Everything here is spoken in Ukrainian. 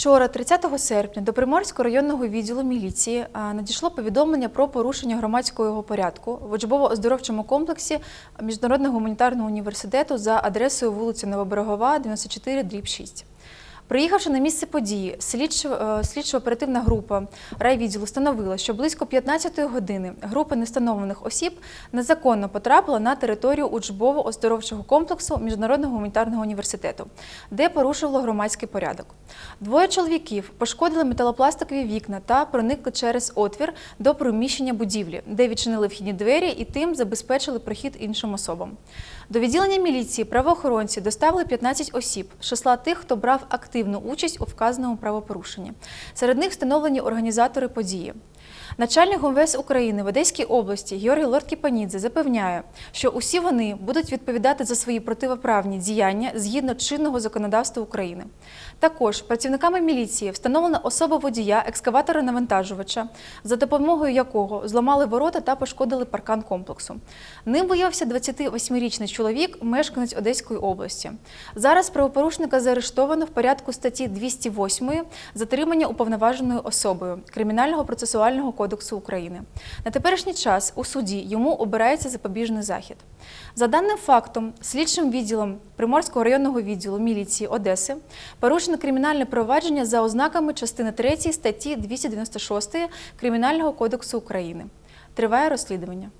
Вчора, 30 серпня, до Приморського районного відділу міліції надійшло повідомлення про порушення громадського порядку в учбово-оздоровчому комплексі Міжнародного гуманітарного університету за адресою вулиця Новоберегова, 94, дріб 6. Приїхавши на місце події, е, слідчо-оперативна група райвідділу встановила, що близько 15-ї години група невстановлених осіб незаконно потрапила на територію учбово-оздоровчого комплексу Міжнародного гуманітарного університету, де порушувало громадський порядок. Двоє чоловіків пошкодили металопластикові вікна та проникли через отвір до приміщення будівлі, де відчинили вхідні двері і тим забезпечили прохід іншим особам. До відділення міліції правоохоронці доставили 15 осіб числа тих, хто брав активну участь у вказаному правопорушенні. Серед них встановлені організатори події. Начальник ГУМВС України в Одеській області Георгій Лорд-Кіпанідзе запевняє, що усі вони будуть відповідати за свої противоправні діяння згідно чинного законодавства України. Також працівниками міліції встановлена особа водія екскаватора навантажувача, за допомогою якого зламали ворота та пошкодили паркан комплексу. Ним виявився 28-річний чоловік, мешканець Одеської області. Зараз правопорушника заарештовано в порядку статті 208 затримання уповноваженою особою Кримінального процесуального кодексу України. На теперішній час у суді йому обирається запобіжний захід. За даним фактом, слідчим відділом Приморського районного відділу міліції Одеси порушено кримінальне провадження за ознаками частини 3 статті 296 Кримінального кодексу України. Триває розслідування.